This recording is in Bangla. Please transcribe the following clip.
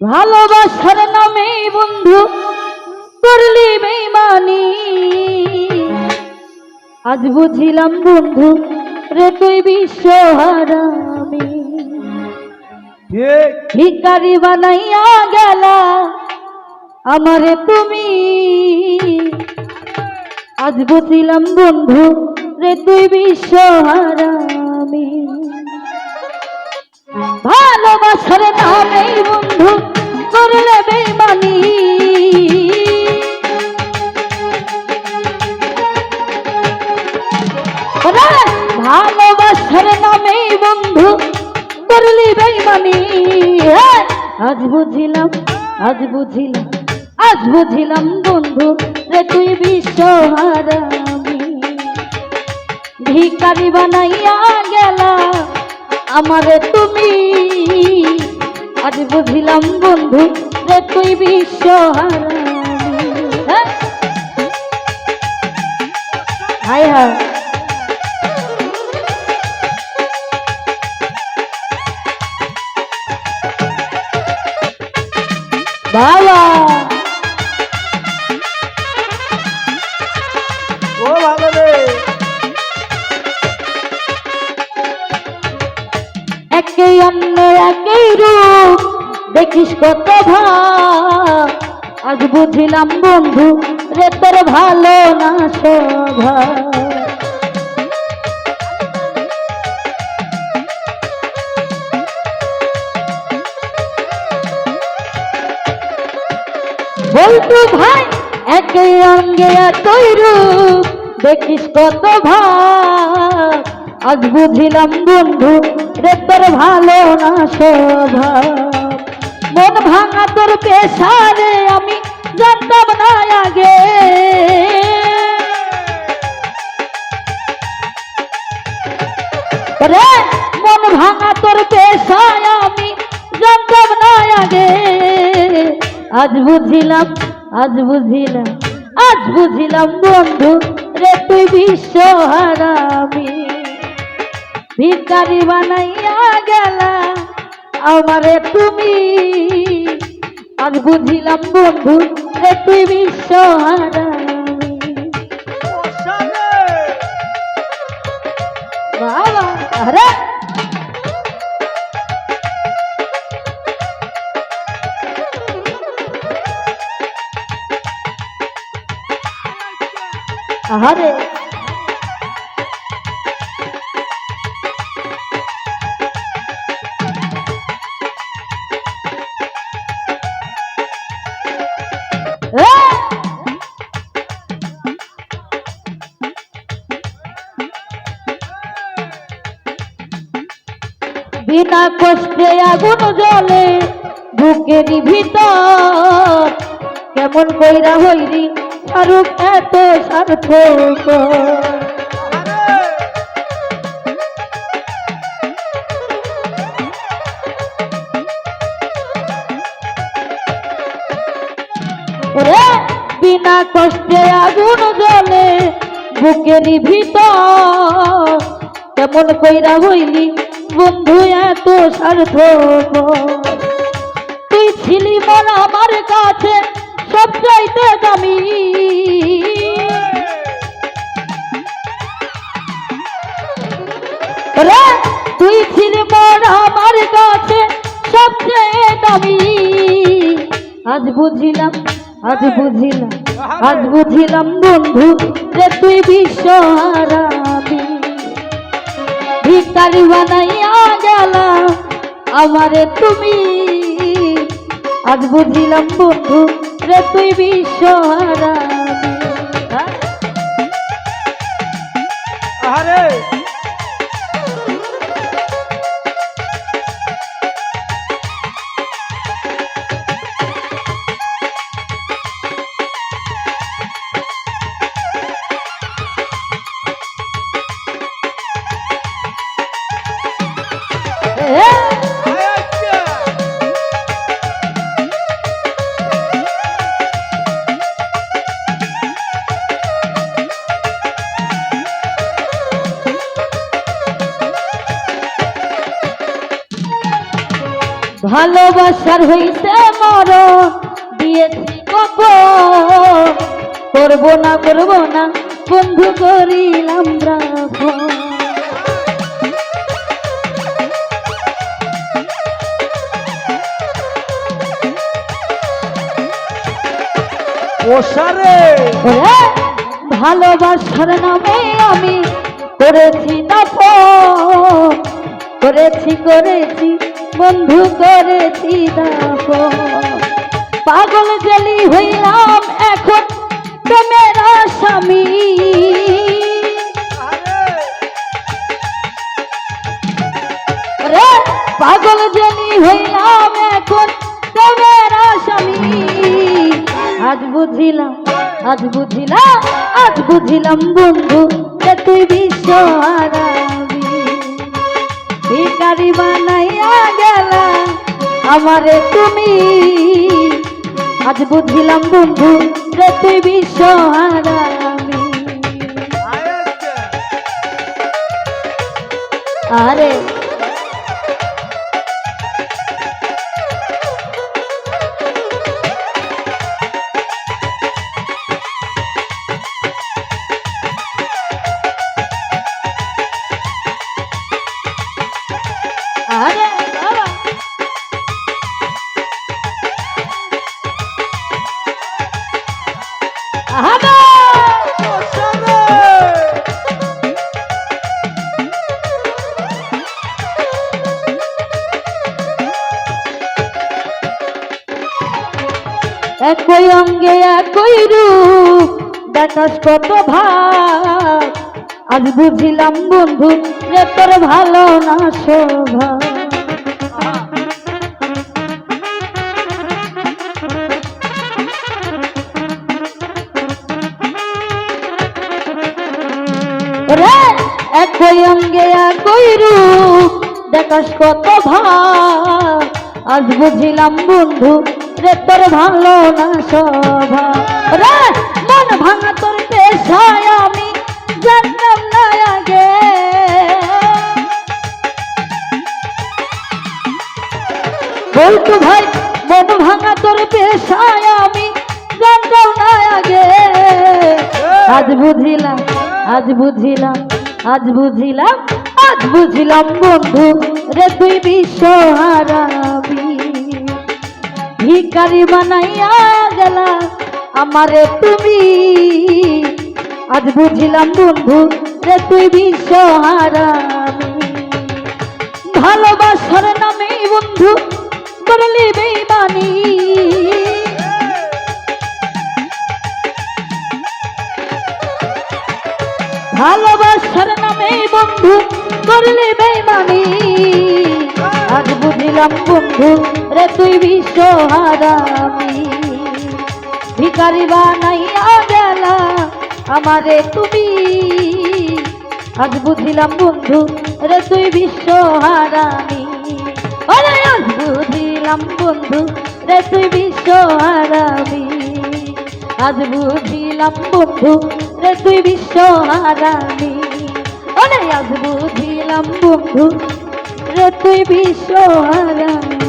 ভালোবাসার নামে বন্ধু করলি বেমানি আজ বুঝিলাম বন্ধু রে তুই বিশ্বহারামি ঠিক। ভিকারি বানাইয়া গেলা আমারে তুমি। আজ বুঝিলাম বন্ধু রে তুই বিশ্বহারামি ভালোবাসার নামে বন্ধু বেমানি হ্যাঁ, আজ বুঝিলাম আজ বুঝিলাম আজ বুঝিলাম বন্ধু রে তুই বিশ্বহারামি ভিকারি বানাইয়া গেলা আমারে তুমি। আজ বুঝিলাম বন্ধু রে তুই বিশ্বহারামি হ্যাঁ? হায় বাবা। ও ভালো রে। একই অন্য একই রূপ দেখিস কত ভাব। আজ বুঝিলাম বন্ধু রে তোর ভালো না শোভা বলতু ভাই একই অঙ্গে একই রূপ। দেখিস কত ভাই আজ বুঝিলাম বন্ধু, রে তোর ভালো না শোভা মন ভাঙা তোর পেশারে আমি জানতাম না আগে। বুঝিলাম আজ বুঝিলাম আজ বুঝিলাম বন্ধু রে তুই বিশ্বহারামি ভিকারি বানাইয়া গেলা আমারে তুমি। আজ বুঝিলাম বন্ধু রে তুই বিশ্বহারামি ওসানে বাবা আরে! আরে বিনা কষ্টে আগুন জ্বলে বুকেরই ভিতর কেমন কইরা হইরি শাহরুখ এত স্বার্থ ওরে, বিনা কষ্টে আগুন জ্বলে বুকেরই ভিতর। কেমন কইরা হইলি, বন্ধু, এত স্বার্থ তুই ছিলি মন আমার কাছে সব চাইতে দামি। রে, তুই ছিলি মন আমার কাছে সবচেয়ে দামি। আজ বুঝিলাম আজ বুঝিলাম আজ বুঝিলাম বন্ধু, যে তুই বিশ্বহারামি ভিকারি বানাইয়া গেলা, আমারে তুমি। আজ বুঝিলাম বন্ধু রে তুই বিশ্বহারামি ভালোবাসার হইছে মর দিয়েছি করব না করব না বন্ধু করিলাম ওরে ভালোবাসার নামে আমি করেছি তাপ করেছি করেছি বন্ধু করেছি পাগল জেলি হইলাম এখন প্রেমের স্বামী পাগল জেলি হইলাম এখন প্রেমের স্বামী আজ বুঝিলাম আজ বুঝিলাম আজ বুঝিলাম বন্ধু তুই বিশ্ব ভিকারি বানাইয়া গেলা। আমারে তুমি আজ বুঝিলাম বন্ধু রে তুই বিশ্ব হারাবি আরে আরে একই অঙ্গে একই রূপ, দেখাস কত ভাব। আজ বুঝিলাম বন্ধু যে তোর ভালো না শোভা। রে একই অঙ্গে একই রূপ। দেখাস কত ভাব, আজ বুঝিলাম বন্ধু, রে তোর ভালো না শোভা রে, মন ভাঙা তোর পেশায় আমি জানতাম না আগে। বলতো ভাই, মন ভাঙা তোর পেশায় আমি জানতাম না আগে। আজ বুঝিলাম আজ বুঝিলাম আজ বুঝিলাম আজ বুঝিলাম বন্ধু রে তুই বিশ্ব হারাবি ভিকারি বানাইয়া গেলা আমারে তুমি। আজ বুঝিলাম বন্ধু রে তুই বিশ্ব হারাবি ভালোবাসার নামে বন্ধু করলি বেইমানি। বন্ধু, করলি বেইমানি আজ বুঝিলাম বন্ধু রে, তুই বিশ্ব হারামি ভিকারি বানাইয়া গেলা আমারে তুমি। আজ বুঝিলাম বন্ধু রে, তুই বিশ্ব হারামি আরে আজ বুঝিলাম বন্ধু রে, তুই বিশ্ব হারামি আজ বুঝিলাম বন্ধু রে, তুই বিশ্ব হারামি ওরে আজ বুঝিলাম বন্ধু রে তুই বিশ্ব হারামি